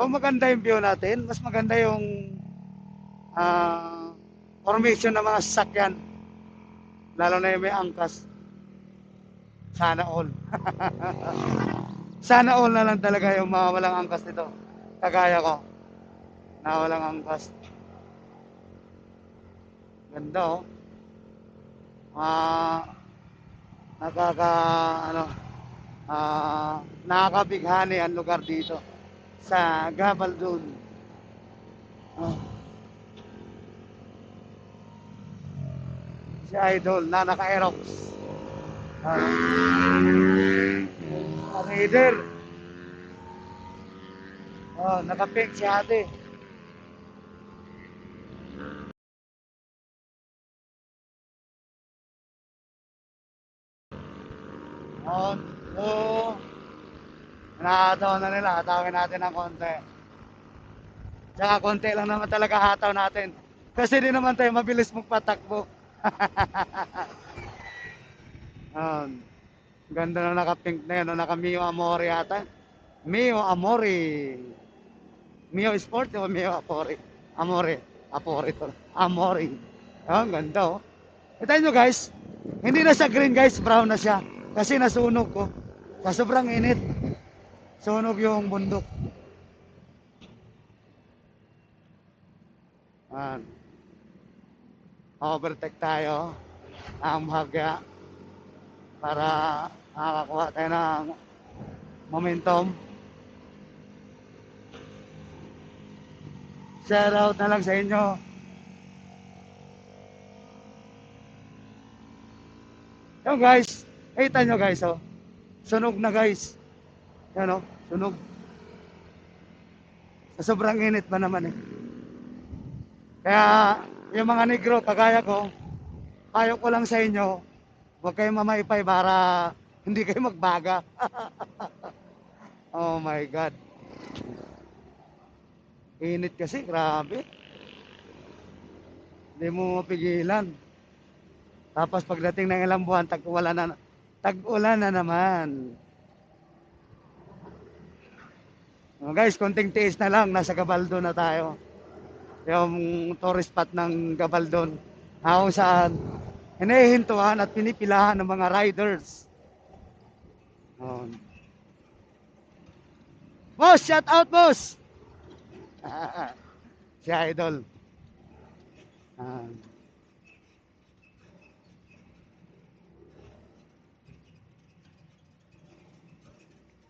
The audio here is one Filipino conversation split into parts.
kung maganda yung view natin, mas maganda yung ah, formation ng mga sasakyan. Lalo na yung may angkas. Sana all. Sana all na lang talaga yung mga walang angkas nito. Kagaya ko. Na walang angkas. Ganda oh. Ah, nakaka ano ah nakakabighani ang lugar dito sa Gabaldon. Oh. Si Idol na naka-aerox. Ah. Ah, Raider. Oh, naka-pink si ate. On, two. Nakataw na nila. Hatawin natin ng konti. Tsaka konti lang naman talaga hataw natin. Kasi di naman tayo mabilis magpatakbo. On. Ganda na naka-pink na yun. Naka Mio Amore yata. Mio Amore. Mio Sport o Mio Amore? Amore. Apore to. Amore. Oh, ganda oh. Ito nyo guys. Hindi na siya green guys. Brown na siya. Kasi nasunog ko. Sa sobrang init. Sunog yung bundok. Ayan. Overtake tayo. Ang bahagya. Para makakakuha tayo ng momentum. Shout out na lang sa inyo. Yung guys, kita nyo guys, oh. Sunog na guys. Yan sunog. Sa sobrang init pa naman eh. Kaya yung mga negro kagaya ko, payo ko lang sa inyo, huwag kayong mamaypay para hindi kayo magbaga. oh my God. Init kasi, grabe. Hindi mo mapigilan. Tapos pagdating ng ilang buwan, tag-ulan na, tag-ulan na naman. Oh, guys, konting tiis na lang, nasa Gabaldon na tayo. Yung tourist spot ng Gabaldon. Ah, Kung saan, hinihintuan at pinipilahan ng mga riders. Oh. Boss, shout out, boss! si Idol. Ah.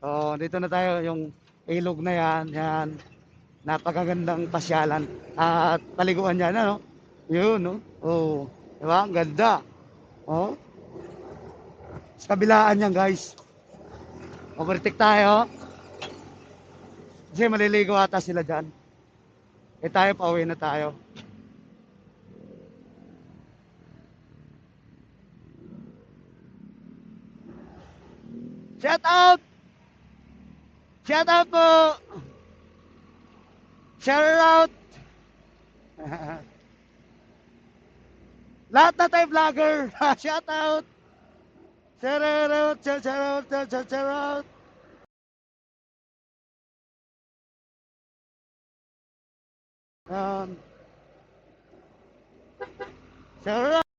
Oh, dito na tayo yung ilog na yan, yan. Napakagandang pasyalan at paliguan yan, ano? Yun, no? Oh, di ba? Ang ganda. Oh. Sa kabilaan yan, guys. Overtake tayo. Kasi maliligo ata sila dyan. Eh tayo, pauwi na tayo. Shout out! Shout out po! Shout out! Lahat na tayo vlogger! Shout out! Shout out! Shout out! Shout out! Shout out! Um, shout out!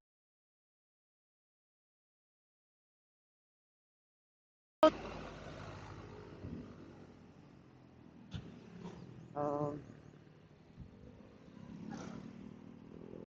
Um,